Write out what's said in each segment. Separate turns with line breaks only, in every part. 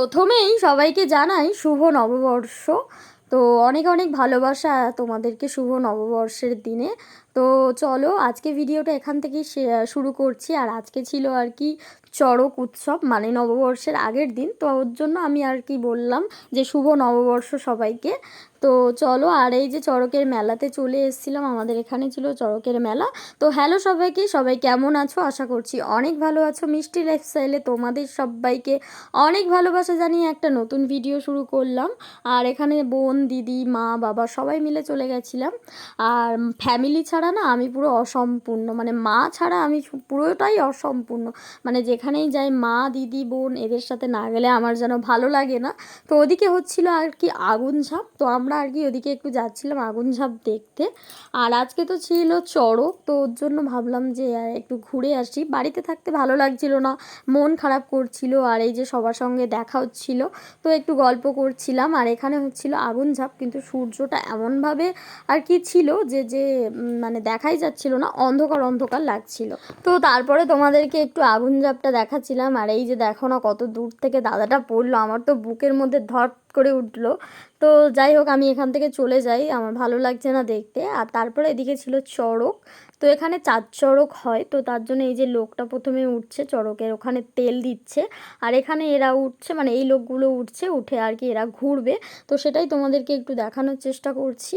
প্রথমেই সবাইকে জানাই শুভ নববর্ষ। তো অনেক অনেক ভালোবাসা তোমাদেরকে শুভ নববর্ষের দিনে। তো চলো আজকে ভিডিওটা এখান থেকেই শুরু করছি। আর আজকে ছিল আর কি চড়ক উৎসব মানে নববর্ষের আগের দিন। তো ওর জন্য আমি আর কি বললাম যে, শুভ নববর্ষ সবাইকে। তো চলো, আর এই যে চড়কের মেলাতে চলে এসেছিলাম, আমাদের এখানে ছিল চড়কের মেলা। তো হ্যালো সবাইকে, সবাই কেমন আছো? আশা করছি অনেক ভালো আছো। মিষ্টি লাইফস্টাইলে তোমাদের সবাইকে অনেক ভালোবাসা জানিয়ে একটা নতুন ভিডিও শুরু করলাম। আর এখানে বোন, দিদি, মা, বাবা সবাই মিলে চলে গেছিলাম। আর ফ্যামিলি ছাড়া না আমি পুরো অসম্পূর্ণ মানে মা ছাড়া আমি পুরোটাই অসম্পূর্ণ। মানে যেখানেই যাই মা দিদি বোন এদের সাথে না গেলে আমার যেন ভালো লাগে না। তো ওদিকে হচ্ছিল আর কি আগুন ঝাঁপ তো আমরা আর কি ওদিকে একটু যাচ্ছিলাম আগুন ঝাঁপ দেখতে। আর আজকে তো ছিল চড়ক তো ওর জন্য ভাবলাম যে একটু ঘুরে আসি। বাড়িতে থাকতে ভালো লাগছিল না মন খারাপ করছিল আর এই যে সবার সঙ্গে দেখা হচ্ছিল তো একটু গল্প করছিলাম। আর এখানে হচ্ছিল আগুন ঝাঁপ কিন্তু সূর্যটা এমনভাবে আর কি ছিল যে যে উম, মানে দেখাই যাচ্ছিল না, অন্ধকার অন্ধকার লাগছিল। তো তারপরে তোমাদেরকে একটু আগুন ঝাপটা দেখাচ্ছিলাম, আর এই যে দেখো না কত দূর থেকে দাদাটা পড়ল, আমার তো বুকের মধ্যে ধট করে উঠল। তো যাই হোক, আমি এখান থেকে চলে যাই, আমার ভালো লাগছে না দেখতে। আর তারপরে এদিকে ছিল চড়ক, তো এখানে চার চড়ক হয়, তো তার জন্য এই যে লোকটা প্রথমে উঠছে, চড়কের ওখানে তেল দিচ্ছে। আর এখানে এরা উঠছে মানে এই লোকগুলো উঠছে, উঠে আর কি এরা ঘুরবে। তো সেটাই তোমাদেরকে একটু দেখানোর চেষ্টা করছি।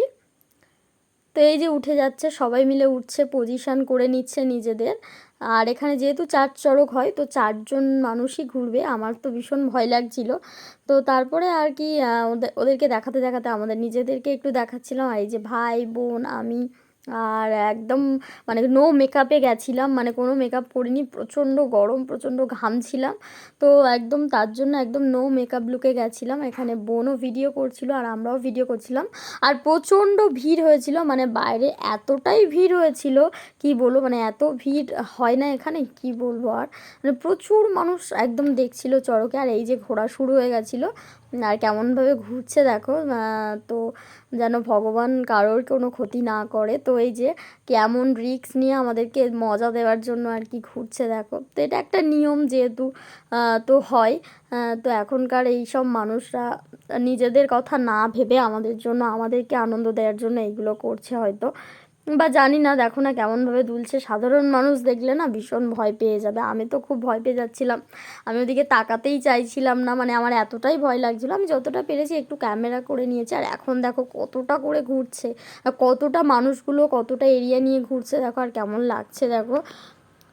তো এই যে উঠে যাচ্ছে, সবাই মিলে উঠছে পজিশান করে নিচ্ছে নিজেদের। আর এখানে যেহেতু চার চড়ক হয়, তো চারজন মানুষই ঘুরবে। আমার তো ভীষণ ভয় লাগছিল। তো তারপরে আর কি ওদের ওদেরকে দেখাতে দেখাতে আমাদের নিজেদেরকে একটু দেখাচ্ছিলাম। আর এই যে ভাই, বোন, আমি আর একদম মানে নো মেকআপে গেছিলাম মানে কোনো মেকআপ করিনি প্রচণ্ড গরম, প্রচণ্ড ঘামছিলাম তো একদম তার জন্য একদম নো মেকআপ লুকে গেছিলাম, এখানে বোনও ভিডিও করছিল আর আমরাও ভিডিও করছিলাম। আর প্রচণ্ড ভিড় হয়েছিল মানে বাইরে এতটাই ভিড় হয়েছিল, কি বলব মানে এত ভিড় হয় না এখানে, কি বলব আর? মানে প্রচুর মানুষ একদম দেখছিল চড়কে, আর এই যে ঘোরা শুরু হয়ে গেছিল আর কেমনভাবে ঘুরছে দেখো তো যেন ভগবান কারোর কোনো ক্ষতি না করে। তো এই যে কেমন রিস্ক নিয়ে আমাদেরকে মজা দেওয়ার জন্য আর কি ঘুরছে দেখো। তো এটা একটা নিয়ম যেহেতু তো হয় তো এখনকার এই সব মানুষরা নিজেদের কথা না ভেবে আমাদের জন্য, আমাদেরকে আনন্দ দেওয়ার জন্য এইগুলো করছে হয়তো। বা জানি না, দেখো না কেমনভাবে দুলছে। সাধারণ মানুষ দেখলে না ভীষণ ভয় পেয়ে যাবে। আমি তো খুব ভয় পেয়ে যাচ্ছিলাম। আমি ওদিকে তাকাতেই চাইছিলাম না মানে আমার এতটাই ভয় লাগছিল। আমি যতটা পেরেছি একটু ক্যামেরা করে নিয়েছি। আর এখন দেখো কতটা করে ঘুরছে। কতটা মানুষগুলো কতটা এরিয়া নিয়ে ঘুরছে, দেখো আর কেমন লাগছে, দেখো।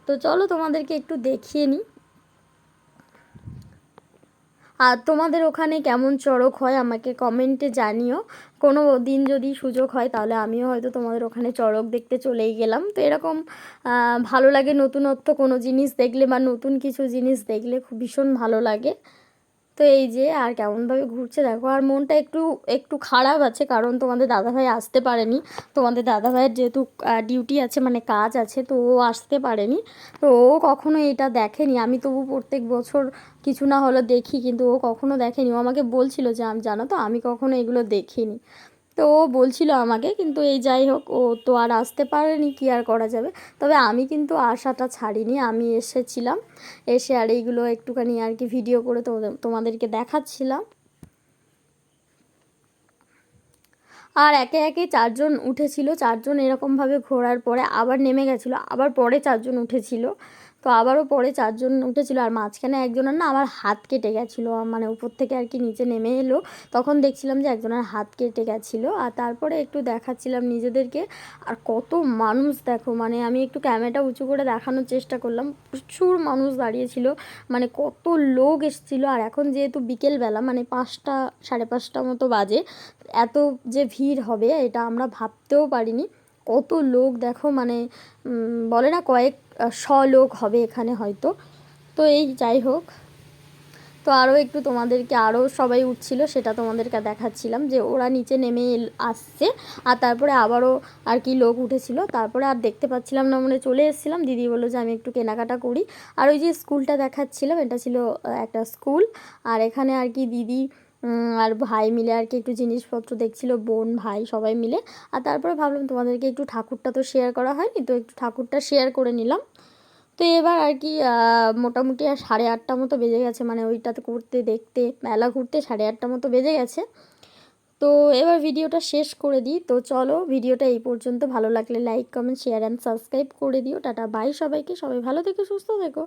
তো চলো তোমাদেরকে একটু দেখিয়ে নিই আর তোমাদের ওখানে কেমন চড়ক হয় আমাকে কমেন্টে জানিও। কোনো দিন যদি সুযোগ হয় তাহলে আমিও হয়তো তোমাদের ওখানে চড়ক দেখতে চলেই গেলাম। তো এরকম ভালো লাগে নতুনত্ব কোনো জিনিস দেখলে বা নতুন কিছু জিনিস দেখলে খুব ভীষণ ভালো লাগে। তো এই যে আর কেমনভাবে ঘুরছে দেখো, আর মনটা একটু একটু খারাপ আছে কারণ তোমাদের দাদাভাই আসতে পারেনি। তোমাদের দাদাভাইয়ের যেহেতু ডিউটি আছে মানে কাজ আছে, তো ও আসতে পারেনি। তো ও কখনো এটা দেখেনি। আমি তবু প্রত্যেক বছর কিছু না হলো দেখি, কিন্তু ও কখনো দেখেনি। ও আমাকে বলছিল যে, আমি, জানো তো, আমি কখনো এগুলো দেখিনি। তো ও বলছিল আমাকে, কিন্তু এই যাই হোক, ও তো আর আসতে পারেনি, কি আর করা যাবে? তবে আমি কিন্তু আশাটা ছাড়িনি, আমি এসেছিলাম, এসে আর এইগুলো একটুখানি আর কি ভিডিও করে তোমাদের তোমাদেরকে দেখাচ্ছিলাম। আর একে একে চারজন উঠেছিল, চারজন এরকমভাবে ঘোরার পরে আবার নেমে গেছিল, আবার পরে চারজন উঠেছিল। তো আবারও পরে চারজন উঠেছিল আর মাঝখানে একজনের না আমার হাত কেটে গেছিল মানে উপর থেকে আর কি নিচে নেমে এলো। তখন দেখছিলাম যে একজনের হাত কেটে গেছিল আর তারপরে একটু দেখাচ্ছিলাম নিজেদেরকে। আর কত মানুষ দেখো মানে আমি একটু ক্যামেরাটা উঁচু করে দেখানোর চেষ্টা করলাম, প্রচুর মানুষ দাঁড়িয়েছিল মানে কত লোক এসেছিল। আর এখন যেহেতু বিকেলবেলা মানে পাঁচটা, সাড়ে পাঁচটা মতো বাজে, এত যে ভিড় হবে এটা আমরা ভাবতেও পারিনি। কত লোক দেখো মানে বলে না কয়েক শ লোক হবে এখানে হয়তো। তো এই যাই হোক, তো আরও একটু তোমাদেরকে আরও সবাই উঠছিল, সেটা তোমাদেরকে দেখাচ্ছিলাম যে ওরা নিচে নেমে আসছে, আর তারপরে আবারও আর কি লোক উঠেছিল। তারপরে আর দেখতে পাচ্ছিলাম না মানে চলে এসেছিলাম। দিদি বলল যে আমি একটু কেনাকাটা করি। আর ওই যে স্কুলটা দেখাচ্ছিলাম, এটা ছিল একটা স্কুল আর এখানে আর কি দিদি আর ভাই মিলে আর কি একটু জিনিসপত্র দেখছিল, বোন, ভাই সবাই মিলে। আর তারপরে ভাবলাম তোমাদেরকে একটু ঠাকুরটা তো শেয়ার করা হয়নি, তো একটু ঠাকুরটা শেয়ার করে নিলাম। তো এবার আর কি মোটামুটি আর সাড়ে আটটা মতো বেজে গেছে মানে ওইটাতে করতে দেখতে, মেলা ঘুরতে সাড়ে আটটা মতো বেজে গেছে। তো এবার ভিডিওটা শেষ করে দিই। তো চলো ভিডিওটা এই পর্যন্ত, ভালো লাগলে like comment share and subscribe করে দিও। টাটা বাই সবাইকে, সবাই ভালো থেকো, সুস্থ থেকো।